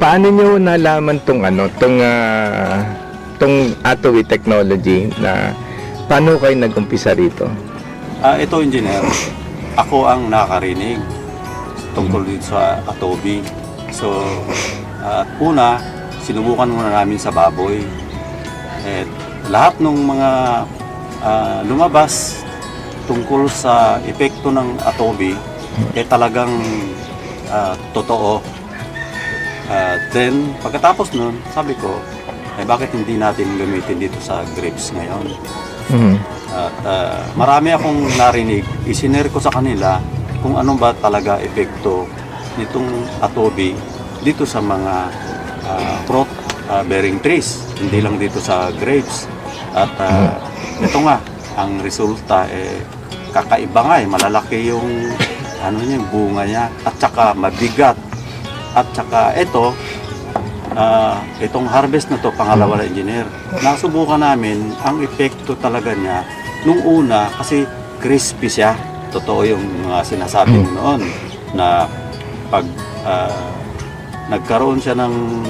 paano nyo nalaman tong ano, tong ah, tong Atowi technology na paano kayo nag-umpisa rito? Ah, ito engineer, ako ang nakarinig tungkol dito sa Atobi. So, at una, sinubukan muna namin sa baboy. At lahat ng mga ah, lumabas tungkol sa epekto ng Atobi, eh talagang ah, totoo. At then, pagkatapos nun, sabi ko, eh bakit hindi natin gamitin dito sa grapes ngayon? Mhm. At ah, marami akong narinig, isinare ko sa kanila kung ano ba talaga epekto nitong atobi dito sa mga ah, fruit ah, bearing trees, hindi lang dito sa grapes. At ah, ito nga, ang resulta eh kakaiba nga eh, malalaki yung ano niya, bunga niya at saka mabigat. At saka ito, Ah, itong harvest na to, pangalawa na engineer, nasubukan namin ang epekto talaga niya nung una kasi crispy siya. Totoo yung mga sinasabi mo noon na pag ah, nagkaroon siya ng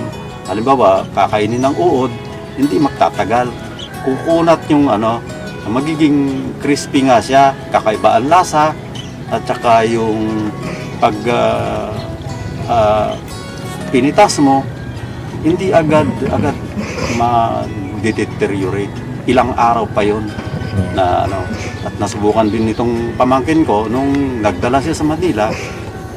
halimbawa kakainin ng uod, hindi magtatagal. Kukunat yung ano, magiging crispy nga siya, kakaiba ang lasa at saka yung pag ah, ah, pinitas mo, hindi agad agad ma-deteriorate. Ilang araw pa yon na ano at nasubukan din nitong pamangkin ko nung nagdala siya sa Manila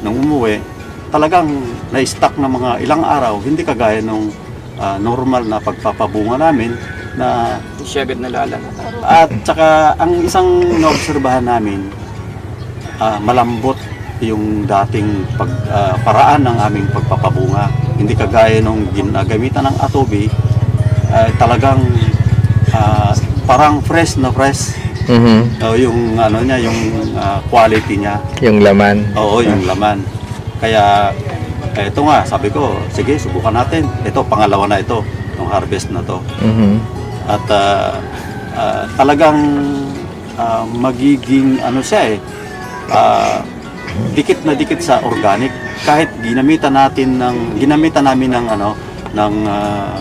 nung umuwi talagang na-stuck na mga ilang araw hindi kagaya nung ah, normal na pagpapabunga namin na siya agad nalalan. at saka ang isang naobserbahan namin ah, malambot yung dating pag, ah, paraan ng aming pagpapabunga. Hindi kagaya nung ginagamitan ng atobi, ay talagang ah, parang fresh na fresh Mhm. Oh, yung ano niya, yung ah, quality niya. Yung laman. Oo, yung laman. Kaya eto nga, sabi ko, sige, subukan natin. Ito pangalawa na ito, yung harvest na to. Mhm. At ah, ah, talagang ah, magiging ano siya eh, ah, dikit na dikit sa organic. Kahit ginamitan natin ng ginamitan namin ng ano ng ah,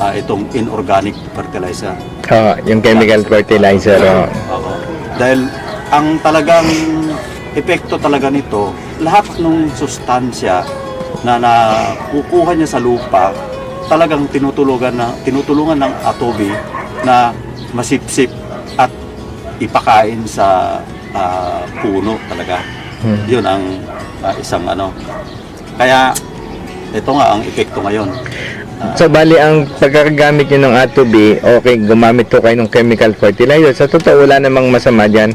ah, itong inorganic fertilizer. Oo, yung chemical fertilizer. oo. Oo. Dahil ang talagang epekto talaga nito, lahat ng sustansya na nakukuha niya sa lupa, talagang tinutulungan na tinutulungan ng atobi na masipsip at ipakain sa ah, puno talaga. Hmm. Yun ang ah, isang ano. Kaya ito nga ang epekto ngayon. So, bali, ang pagkakagamit nyo ng Atobi, okay, gumamit to kayo ng chemical fertilizer. Sa totoo, wala namang masama dyan.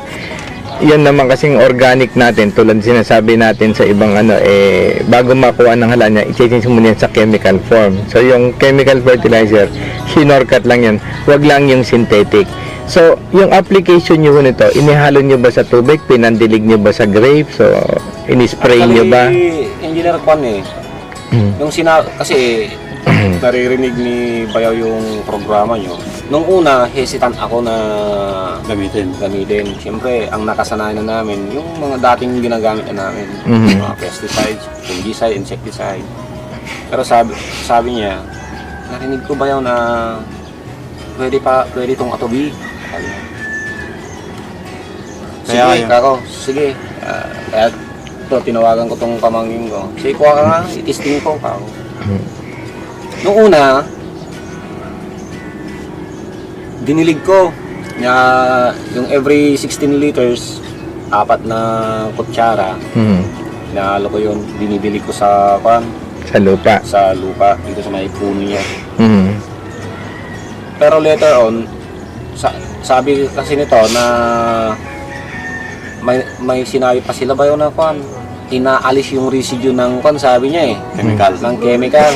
Yan naman kasing organic natin, tulad sinasabi natin sa ibang ano, eh, bago makuha ng hala niya, i-change mo yan sa chemical form. So, yung chemical fertilizer, shinorkat lang yan. Huwag lang yung synthetic. So, yung application nyo nito, inihalo nyo ba sa tubig? Pinandilig nyo ba sa grape? So, inispray nyo ba? engineer Kwan eh. Mm. Yung sina... Kasi naririnig ni Bayaw yung programa nyo. Nung una, hesitant ako na Gamitin. gamitin. Siyempre, ang nakasanayan na namin, yung mga dating ginagamit na namin. Mhm. Mga pesticides, fungicide, insecticide. Pero sabi, sabi niya, narinig ko Bayaw na pwede pa, pwede itong atobi. Sabi niya. Sige, Kaya yun. kako, sige. Ah, kaya ito, tinawagan ko tong pamangkin ko. Sige, kuha ka nga, itisting ko. Hmm. Nung una, dinilig ko. Niya, yung every 16 liters, apat na kutsara, Mhm. Inahalo ko yun, dinidilig ko sa kwan, Sa lupa. sa lupa, dito sa may puno niya. Mhm. Pero later on, sa, sabi kasi nito na may, may sinabi pa sila ba yun na kwan, inaalis yung residue ng kwan, sabi niya eh. Chemical. Ng chemical.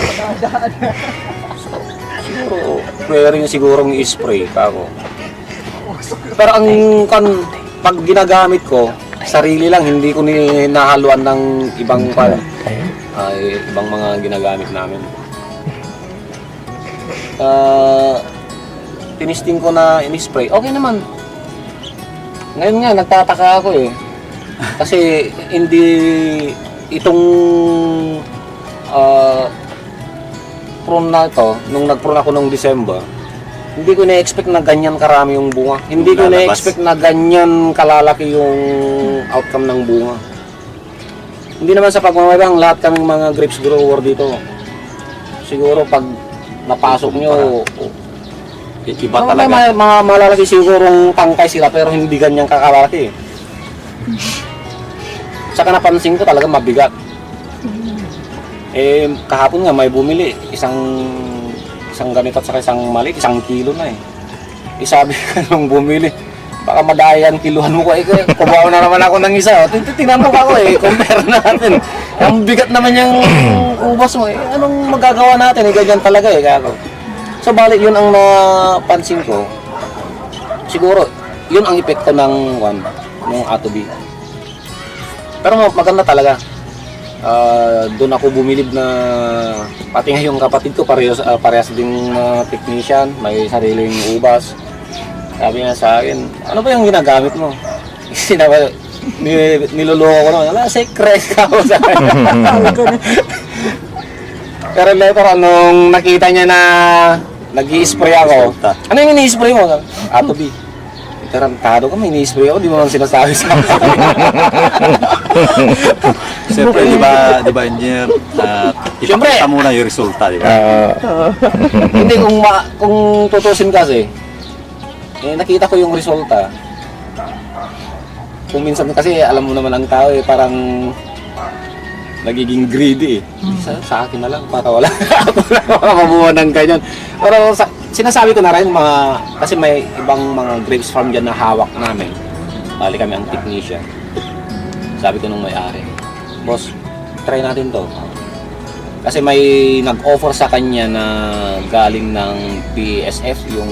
So, siguro, pwede rin sigurong i-spray kako. Pero ang kwan, pag ginagamit ko, sarili lang, hindi ko ni nahaluan ng ibang kwan, ay ibang mga ginagamit namin. Ah, tinisting ko na in-spray, okay naman. Ngayon nga, nagtataka ako eh. Kasi hindi itong ah, nag-prune na ito, nung nag-prune ako nung December, hindi ko na-expect na ganyan karami yung bunga. Hindi ko na-expect na ganyan kalalaki yung outcome ng bunga. Hindi naman sa pagmamayabang, lahat kaming mga grapes grower dito. Siguro pag napasok nyo, Iba mga, talaga. mga, mga malalaki sigurong tangkay sila pero hindi ganyan kakalaki. Saka napansin ko talaga mabigat. Eh, kahapon nga may bumili, isang isang ganito at saka isang maliit, isang kilo na eh. Eh, sabi ko nung bumili, baka madayan kiluhan mo ko eh, kubaw na naman ako ng isa. Oh. Tin- Tinanong ako eh, compare natin. Ang bigat naman yung ubas mo eh. Anong magagawa natin? Eh, ganyan talaga eh, kako. So, balik yun ang napansin ko. Siguro, yun ang epekto ng one, ng atobi. Pero ma- maganda talaga. Ah, doon ako bumilib na pati nga yung kapatid ko parehas, ah, parehas din na technician, may sariling ubas. Sabi nga sa akin, ano ba yung ginagamit mo? Sinabi, ni, niloloko ko naman, ala, secret ka ako sa akin. Pero later, nung nakita niya na nag spray ako, ano yung ini-spray mo? Atobi. Tarantado ka, may ini-spray ako, di mo naman sinasabi sa akin. Siyempre, di ba, di ba, engineer, uh, Siyempre. ipakita muna yung resulta, di ba? Oo. Hindi, kung, ma- kung tutusin kasi, eh, nakita ko yung resulta. Kung minsan kasi, alam mo naman ang tao eh, parang nagiging greedy eh. Sa, sa akin na lang, para wala ako na makabuha ng ganyan. Pero sa, sinasabi ko na rin, mga, kasi may ibang mga grapes farm dyan na hawak namin. Bali kami ang technician. Sabi ko nung may-ari, boss, try natin to. Kasi may nag-offer sa kanya na galing ng BSF, yung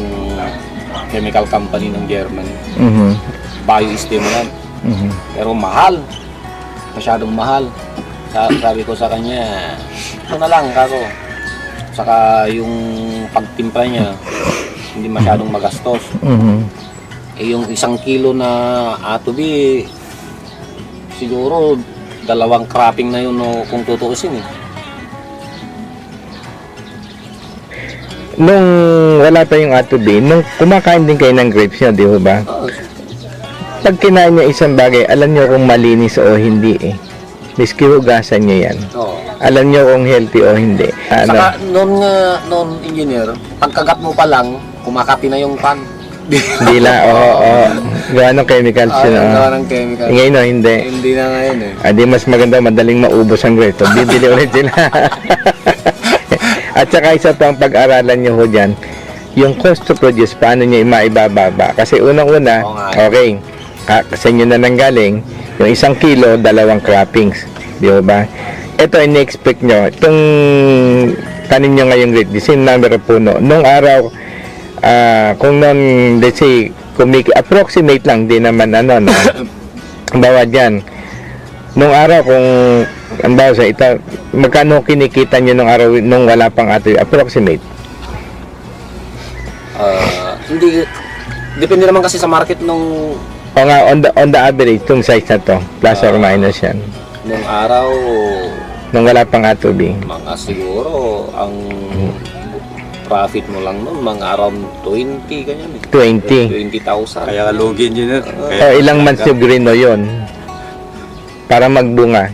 chemical company ng Germany. Mhm. Biostimulant. Mhm. Pero mahal. Masyadong mahal. Sa, sabi ko sa kanya, ito na lang, kako. Saka yung pagtimpla niya, hindi masyadong magastos. Mhm. Eh yung isang kilo na atobi, siguro dalawang cropping na yun no, kung tutuusin eh. Nung wala pa yung atobi, nung kumakain din kayo ng grapes nyo, di ba ba? Pag kinain niya isang bagay, alam niyo kung malinis o hindi eh. Miski hugasan niyo yan. Oo. Alam niyo kung healthy o hindi. Ano? Saka noon nga, noon engineer, pagkagat mo pa lang, kumakati na yung pan. Hindi la, oo, oo. Gawa ng chemicals Ah, yun. oo. gawa ng chemical. Ngayon no, hindi. Hindi na ngayon eh. Ah, di mas maganda, madaling maubos ang. So, bibili ulit sila. At saka isa pang pag-aralan nyo ho dyan, yung cost to produce, paano nyo maibababa? Kasi unang-una, Oo nga. okay, ah, sa inyo na nanggaling, yung isang kilo, dalawang croppings. Di ba? Ito, in-expect nyo, itong kanin nyo ngayong grade, the same number of puno. Nung araw, ah, kung noon, let's say, kumiki, approximate lang, di naman ano, no? bawa dyan, nung araw kung ang bawa sa ito, magkano kinikita nyo nung araw nung wala pang ato approximate? Ah, hindi, depende naman kasi sa market nung, O nga, on the, on the average, itong size na to, plus or Ah. minus yan. Nung araw, Nung wala pang atobi. mga siguro, ang profit mo lang nun, mga around 20, ganyan eh. 20. 20,000. Kaya lugi, engineer. O Kaya, ilang months yung grino yon para magbunga.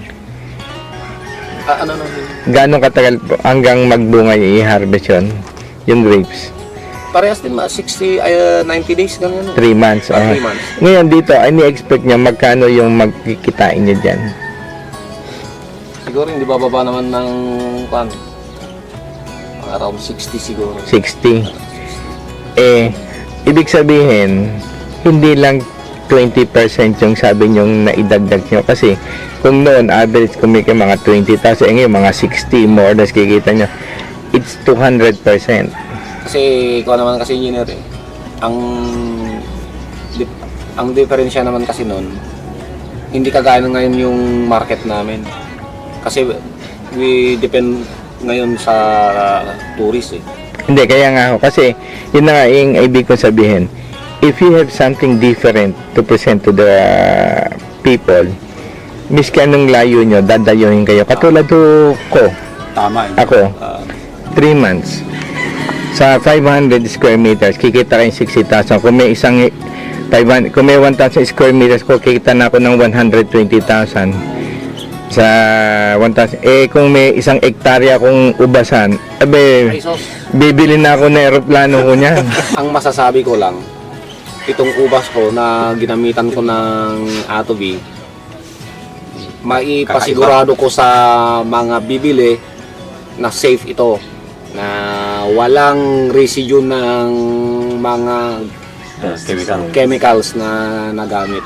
Ah, ano, ano, Gano'ng katagal po hanggang magbunga yung i-harvest yun? Yung grapes. parehas din, mga 60, ay, ah, 90 days, ganyan. 3 months. Ah, oh. three months. Ngayon dito, ano expect nyo magkano yung magkikitain nyo dyan? Siguro hindi bababa naman ng, mga around 60 siguro. 60. Eh, ibig sabihin, hindi lang 20% yung sabi nyong naidagdag nyo. Kasi, kung noon, average kumika mga 20,000, eh ngayon, mga 60 more or less kikita nyo. It's 200%. Kasi ko naman kasi engineer eh. Ang dip- ang diferensya naman kasi noon hindi kagaya ng ngayon yung market namin. Kasi we depend ngayon sa tourist eh. Hindi, kaya nga ako. Kasi, yun na nga yung ibig kong sabihin. If you have something different to present to the people, miski anong layo nyo, dadayuhin kayo. Katulad to ko, tama. engineer. ako. Ah, 3 months, sa 500 square meters, kikita kayong 60,000. Kung may isang 500, kung may 1,000 square meters ko, kikita na ako ng 120,000 sa 1,000. Eh, kung may isang ektarya akong ubasan, abe, Ay, sos. bibili na ako ng aeroplano ko niyan. Ang masasabi ko lang, itong ubas ko na ginamitan ko ng Atobi, maipasigurado ko sa mga bibili na safe ito na walang residue ng mga chemical. chemicals na nagamit.